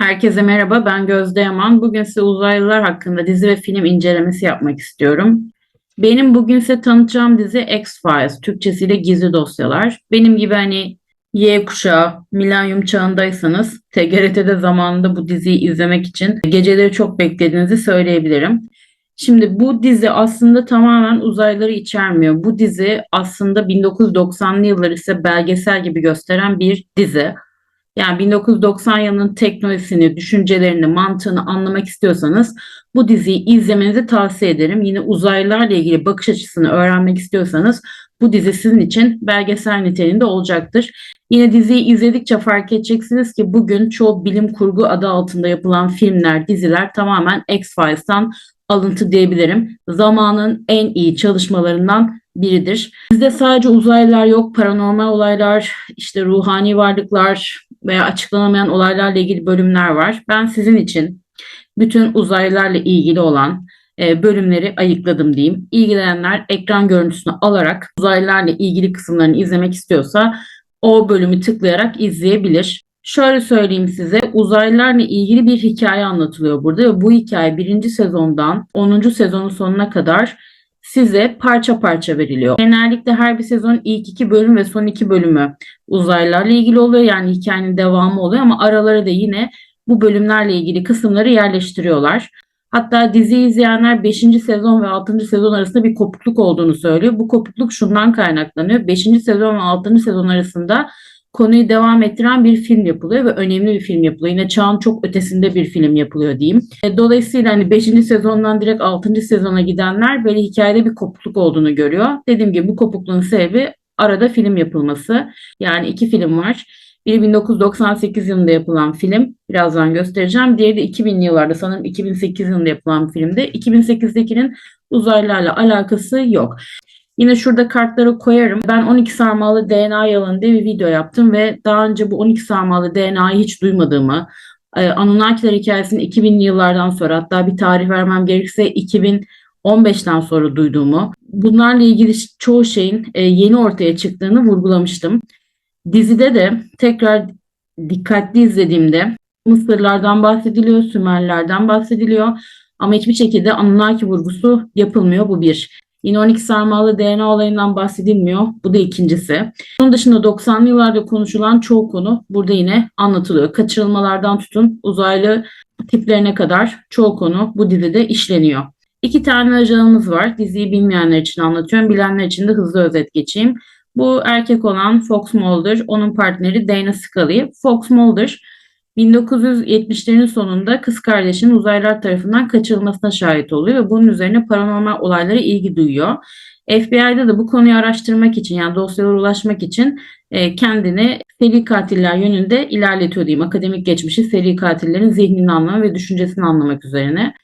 Herkese merhaba, ben Gözde Yaman. Bugün size uzaylılar hakkında dizi ve film incelemesi yapmak istiyorum. Benim bugün size tanıtacağım dizi X-Files, Türkçesiyle Gizli Dosyalar. Benim gibi hani Y kuşağı, milenyum çağındaysanız TGRT'de zamanında bu diziyi izlemek için geceleri çok beklediğinizi söyleyebilirim. Şimdi bu dizi aslında tamamen uzaylıları içermiyor. Bu dizi aslında 1990'lı yılları ise belgesel gibi gösteren bir dizi. Yani 1990 yılının teknolojisini, düşüncelerini, mantığını anlamak istiyorsanız bu diziyi izlemenizi tavsiye ederim. Yine uzaylılarla ilgili bakış açısını öğrenmek istiyorsanız bu dizi sizin için belgesel niteliğinde olacaktır. Yine diziyi izledikçe fark edeceksiniz ki bugün çoğu bilim kurgu adı altında yapılan filmler, diziler tamamen X-Files'tan alıntı diyebilirim. Zamanın en iyi çalışmalarından biridir. Bizde sadece uzaylılar yok, paranormal olaylar, işte ruhani varlıklar veya açıklanamayan olaylarla ilgili bölümler var. Ben sizin için bütün uzaylılarla ilgili olan e, bölümleri ayıkladım diyeyim. İlgilenenler ekran görüntüsünü alarak uzaylılarla ilgili kısımlarını izlemek istiyorsa o bölümü tıklayarak izleyebilir. Şöyle söyleyeyim size uzaylılarla ilgili bir hikaye anlatılıyor burada ve bu hikaye birinci sezondan 10. sezonun sonuna kadar size parça parça veriliyor. Genellikle her bir sezon ilk iki bölüm ve son iki bölümü uzaylılarla ilgili oluyor. Yani hikayenin devamı oluyor ama aralara da yine bu bölümlerle ilgili kısımları yerleştiriyorlar. Hatta dizi izleyenler 5. sezon ve 6. sezon arasında bir kopukluk olduğunu söylüyor. Bu kopukluk şundan kaynaklanıyor. 5. sezon ve 6. sezon arasında konuyu devam ettiren bir film yapılıyor ve önemli bir film yapılıyor. Yine çağın çok ötesinde bir film yapılıyor diyeyim. E, dolayısıyla hani 5. sezondan direkt 6. sezona gidenler böyle hikayede bir kopukluk olduğunu görüyor. Dediğim gibi bu kopukluğun sebebi arada film yapılması. Yani iki film var. Biri 1998 yılında yapılan film. Birazdan göstereceğim. Diğeri de 2000 yıllarda sanırım 2008 yılında yapılan filmde. 2008'dekinin uzaylılarla alakası yok. Yine şurada kartları koyarım. Ben 12 sarmalı DNA yalanı diye bir video yaptım ve daha önce bu 12 sarmalı DNA'yı hiç duymadığımı, e, Anunnakiler hikayesini 2000'li yıllardan sonra hatta bir tarih vermem gerekirse 2015'ten sonra duyduğumu, bunlarla ilgili çoğu şeyin e, yeni ortaya çıktığını vurgulamıştım. Dizide de tekrar dikkatli izlediğimde Mısırlardan bahsediliyor, Sümerlerden bahsediliyor ama hiçbir şekilde Anunnaki vurgusu yapılmıyor. Bu bir. Yine 12 sarmalı DNA olayından bahsedilmiyor. Bu da ikincisi. Bunun dışında 90'lı yıllarda konuşulan çoğu konu burada yine anlatılıyor. Kaçırılmalardan tutun uzaylı tiplerine kadar çoğu konu bu dizide işleniyor. İki tane ajanımız var. Diziyi bilmeyenler için anlatıyorum. Bilenler için de hızlı özet geçeyim. Bu erkek olan Fox Mulder, onun partneri Dana Scully. Fox Mulder 1970'lerin sonunda kız kardeşinin uzaylılar tarafından kaçırılmasına şahit oluyor ve bunun üzerine paranormal olaylara ilgi duyuyor. FBI'da da bu konuyu araştırmak için yani dosyalara ulaşmak için e, kendini seri katiller yönünde ilerletiyor diyeyim. Akademik geçmişi seri katillerin zihnini anlamak ve düşüncesini anlamak üzerine.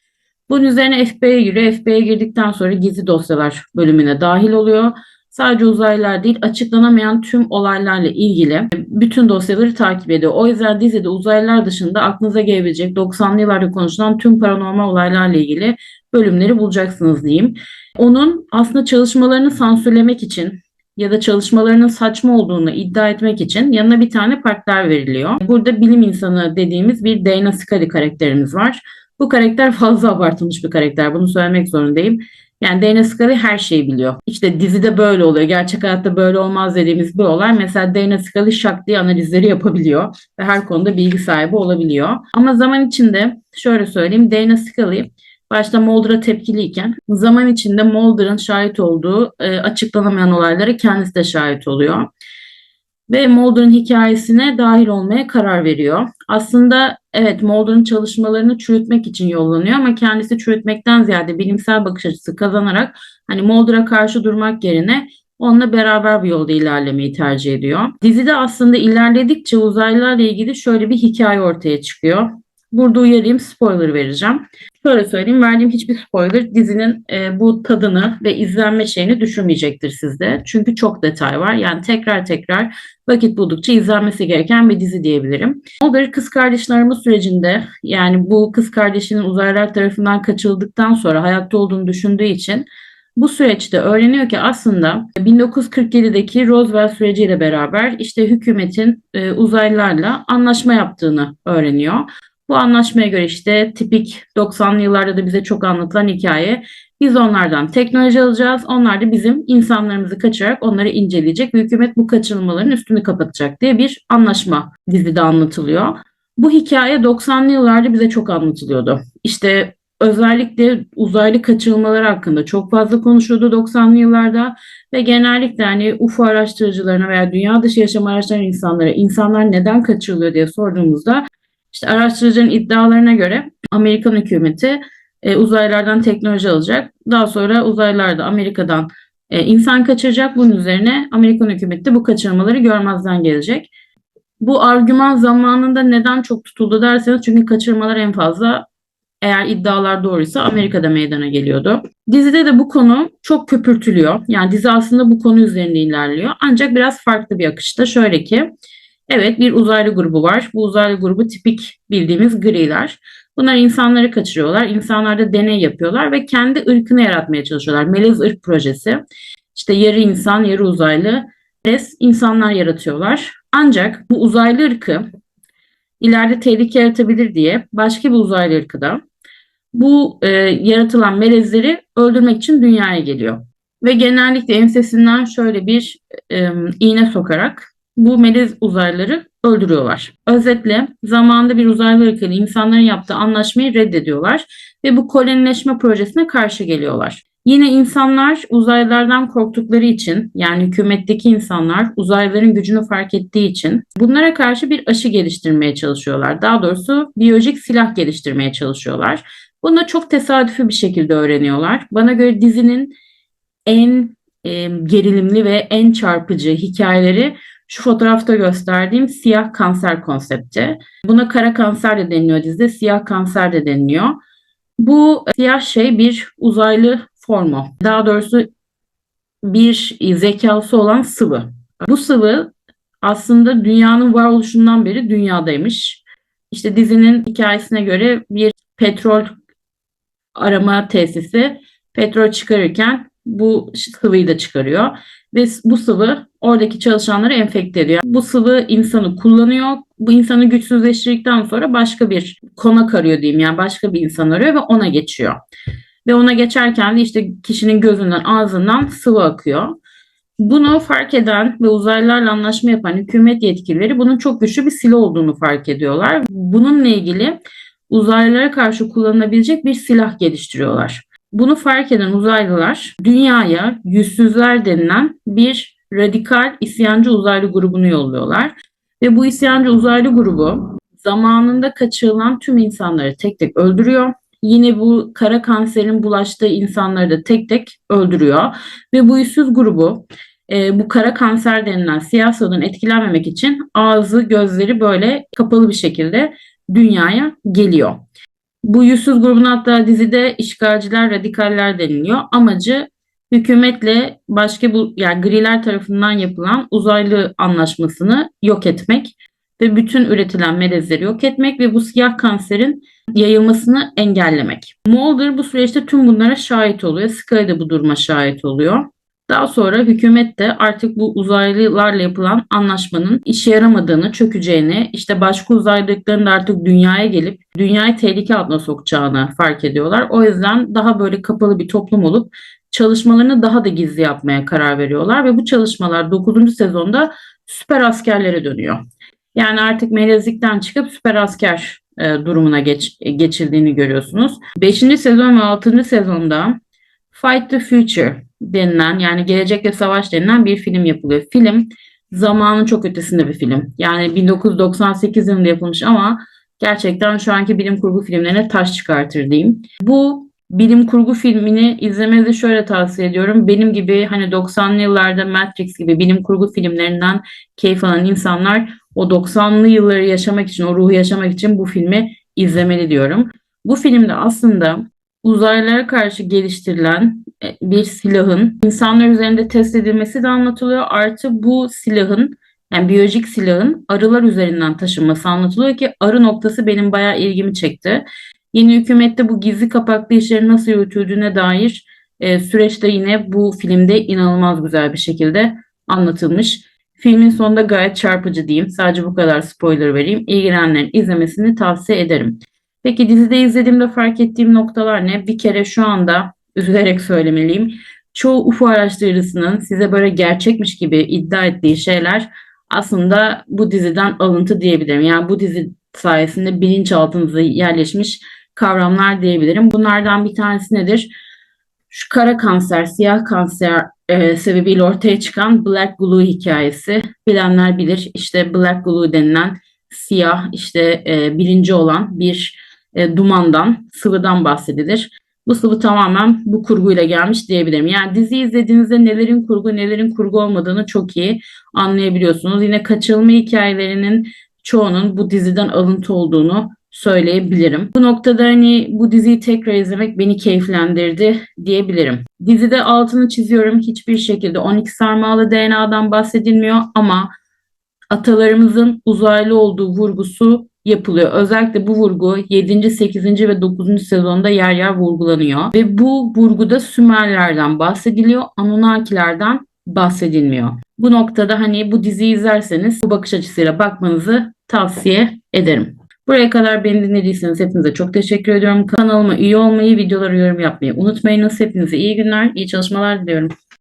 Bunun üzerine FBI'ye giriyor. FBI'ye girdikten sonra gizli dosyalar bölümüne dahil oluyor sadece uzaylılar değil açıklanamayan tüm olaylarla ilgili bütün dosyaları takip ediyor. O yüzden dizide uzaylılar dışında aklınıza gelebilecek 90'lı yıllarda konuşulan tüm paranormal olaylarla ilgili bölümleri bulacaksınız diyeyim. Onun aslında çalışmalarını sansürlemek için ya da çalışmalarının saçma olduğunu iddia etmek için yanına bir tane partner veriliyor. Burada bilim insanı dediğimiz bir Dana Scully karakterimiz var. Bu karakter fazla abartılmış bir karakter. Bunu söylemek zorundayım. Yani Dana Scully her şeyi biliyor. İşte dizide böyle oluyor. Gerçek hayatta böyle olmaz dediğimiz bir olay. Mesela Dana Scully şak diye analizleri yapabiliyor. Ve her konuda bilgi sahibi olabiliyor. Ama zaman içinde şöyle söyleyeyim. Dana Scully başta Mulder'a tepkiliyken zaman içinde Mulder'ın şahit olduğu e, açıklanamayan olaylara kendisi de şahit oluyor ve Mulder'ın hikayesine dahil olmaya karar veriyor. Aslında evet Mulder'ın çalışmalarını çürütmek için yollanıyor ama kendisi çürütmekten ziyade bilimsel bakış açısı kazanarak hani Mulder'a karşı durmak yerine onunla beraber bir yolda ilerlemeyi tercih ediyor. Dizide aslında ilerledikçe uzaylılarla ilgili şöyle bir hikaye ortaya çıkıyor. Burada uyarayım spoiler vereceğim. Şöyle söyleyeyim verdiğim hiçbir spoiler dizinin e, bu tadını ve izlenme şeyini düşürmeyecektir sizde. Çünkü çok detay var. Yani tekrar tekrar vakit buldukça izlenmesi gereken bir dizi diyebilirim. Mulder kız kardeşin sürecinde yani bu kız kardeşinin uzaylılar tarafından kaçırıldıktan sonra hayatta olduğunu düşündüğü için bu süreçte öğreniyor ki aslında 1947'deki Roosevelt süreciyle beraber işte hükümetin e, uzaylılarla anlaşma yaptığını öğreniyor. Bu anlaşmaya göre işte tipik 90'lı yıllarda da bize çok anlatılan hikaye. Biz onlardan teknoloji alacağız. Onlar da bizim insanlarımızı kaçırarak onları inceleyecek ve hükümet bu kaçırılmaların üstünü kapatacak diye bir anlaşma dizide anlatılıyor. Bu hikaye 90'lı yıllarda bize çok anlatılıyordu. İşte özellikle uzaylı kaçırılmaları hakkında çok fazla konuşuldu 90'lı yıllarda ve genellikle hani UFO araştırıcılarına veya dünya dışı yaşam araştıran insanlara insanlar neden kaçırılıyor diye sorduğumuzda işte araştırıcının iddialarına göre Amerikan hükümeti e, uzaylardan teknoloji alacak. Daha sonra uzaylılar da Amerika'dan e, insan kaçıracak. Bunun üzerine Amerikan hükümeti de bu kaçırmaları görmezden gelecek. Bu argüman zamanında neden çok tutuldu derseniz çünkü kaçırmalar en fazla eğer iddialar doğruysa Amerika'da meydana geliyordu. Dizide de bu konu çok köpürtülüyor. Yani dizi aslında bu konu üzerinde ilerliyor. Ancak biraz farklı bir akışta. Şöyle ki evet bir uzaylı grubu var. Bu uzaylı grubu tipik bildiğimiz griler. Bunlar insanları kaçırıyorlar. İnsanlarda deney yapıyorlar ve kendi ırkını yaratmaya çalışıyorlar. Melez ırk projesi. İşte yarı insan, yarı uzaylı melez insanlar yaratıyorlar. Ancak bu uzaylı ırkı ileride tehlike yaratabilir diye başka bir uzaylı ırkı da bu e, yaratılan melezleri öldürmek için dünyaya geliyor. Ve genellikle ensesinden şöyle bir e, iğne sokarak bu melez uzaylıları öldürüyorlar. Özetle zamanında bir uzaylı ırkıyla insanların yaptığı anlaşmayı reddediyorlar ve bu kolonileşme projesine karşı geliyorlar. Yine insanlar uzaylılardan korktukları için yani hükümetteki insanlar uzaylıların gücünü fark ettiği için bunlara karşı bir aşı geliştirmeye çalışıyorlar. Daha doğrusu biyolojik silah geliştirmeye çalışıyorlar. Bunu çok tesadüfi bir şekilde öğreniyorlar. Bana göre dizinin en e, gerilimli ve en çarpıcı hikayeleri şu fotoğrafta gösterdiğim siyah kanser konsepti. Buna kara kanser de deniliyor dizide, siyah kanser de deniliyor. Bu siyah şey bir uzaylı formu. Daha doğrusu bir zekası olan sıvı. Bu sıvı aslında dünyanın varoluşundan beri dünyadaymış. İşte dizinin hikayesine göre bir petrol arama tesisi petrol çıkarırken bu sıvıyı da çıkarıyor. Ve bu sıvı oradaki çalışanları enfekte ediyor. Bu sıvı insanı kullanıyor. Bu insanı güçsüzleştirdikten sonra başka bir konak arıyor diyeyim. Yani başka bir insan arıyor ve ona geçiyor. Ve ona geçerken de işte kişinin gözünden ağzından sıvı akıyor. Bunu fark eden ve uzaylılarla anlaşma yapan hükümet yetkilileri bunun çok güçlü bir silah olduğunu fark ediyorlar. Bununla ilgili uzaylılara karşı kullanılabilecek bir silah geliştiriyorlar. Bunu fark eden uzaylılar dünyaya yüzsüzler denilen bir radikal isyancı uzaylı grubunu yolluyorlar. Ve bu isyancı uzaylı grubu zamanında kaçırılan tüm insanları tek tek öldürüyor. Yine bu kara kanserin bulaştığı insanları da tek tek öldürüyor. Ve bu yüzsüz grubu e, bu kara kanser denilen siyah sıvıdan etkilenmemek için ağzı gözleri böyle kapalı bir şekilde dünyaya geliyor. Bu yüzsüz grubun hatta dizide işgalciler, radikaller deniliyor. Amacı hükümetle başka bu yani griler tarafından yapılan uzaylı anlaşmasını yok etmek ve bütün üretilen melezleri yok etmek ve bu siyah kanserin yayılmasını engellemek. Mulder bu süreçte tüm bunlara şahit oluyor. Scully de bu duruma şahit oluyor. Daha sonra hükümet de artık bu uzaylılarla yapılan anlaşmanın işe yaramadığını, çökeceğini, işte başka uzaylıların da artık dünyaya gelip dünyayı tehlike altına sokacağını fark ediyorlar. O yüzden daha böyle kapalı bir toplum olup çalışmalarını daha da gizli yapmaya karar veriyorlar ve bu çalışmalar 9. sezonda süper askerlere dönüyor. Yani artık melezlikten çıkıp süper asker e, durumuna geç, geçildiğini görüyorsunuz. 5. sezon ve 6. sezonda Fight the Future denilen yani Gelecekle Savaş denilen bir film yapılıyor. Film zamanın çok ötesinde bir film. Yani 1998 yılında yapılmış ama gerçekten şu anki bilim kurgu filmlerine taş çıkartır diyeyim. Bu bilim kurgu filmini izlemenizi şöyle tavsiye ediyorum. Benim gibi hani 90'lı yıllarda Matrix gibi bilim kurgu filmlerinden keyif alan insanlar o 90'lı yılları yaşamak için, o ruhu yaşamak için bu filmi izlemeli diyorum. Bu filmde aslında uzaylılara karşı geliştirilen e, bir silahın insanlar üzerinde test edilmesi de anlatılıyor. Artı bu silahın yani biyolojik silahın arılar üzerinden taşınması anlatılıyor ki arı noktası benim bayağı ilgimi çekti. Yeni hükümette bu gizli kapaklı işlerin nasıl yürütüldüğüne dair e, süreçte yine bu filmde inanılmaz güzel bir şekilde anlatılmış. Filmin sonunda gayet çarpıcı diyeyim. Sadece bu kadar spoiler vereyim. İlgilenenlerin izlemesini tavsiye ederim. Peki dizide izlediğimde fark ettiğim noktalar ne? Bir kere şu anda üzülerek söylemeliyim. Çoğu UFO araştırıcısının size böyle gerçekmiş gibi iddia ettiği şeyler aslında bu diziden alıntı diyebilirim. Yani bu dizi sayesinde bilinçaltınıza yerleşmiş kavramlar diyebilirim. Bunlardan bir tanesi nedir? Şu kara kanser, siyah kanser e, sebebiyle ortaya çıkan Black Glue hikayesi. Bilenler bilir. İşte Black Glue denilen siyah, işte e, birinci olan bir e, dumandan, sıvıdan bahsedilir. Bu sıvı tamamen bu kurguyla gelmiş diyebilirim. Yani dizi izlediğinizde nelerin kurgu, nelerin kurgu olmadığını çok iyi anlayabiliyorsunuz. Yine kaçırılma hikayelerinin çoğunun bu diziden alıntı olduğunu söyleyebilirim. Bu noktada hani bu diziyi tekrar izlemek beni keyiflendirdi diyebilirim. Dizide altını çiziyorum. Hiçbir şekilde 12 sarmalı DNA'dan bahsedilmiyor ama atalarımızın uzaylı olduğu vurgusu yapılıyor. Özellikle bu vurgu 7. 8. ve 9. sezonda yer yer vurgulanıyor. Ve bu vurguda Sümerlerden bahsediliyor, Anunnakilerden bahsedilmiyor. Bu noktada hani bu diziyi izlerseniz bu bakış açısıyla bakmanızı tavsiye ederim. Buraya kadar beni dinlediyseniz hepinize çok teşekkür ediyorum. Kanalıma üye olmayı, videoları yorum yapmayı unutmayınız. Hepinize iyi günler, iyi çalışmalar diliyorum.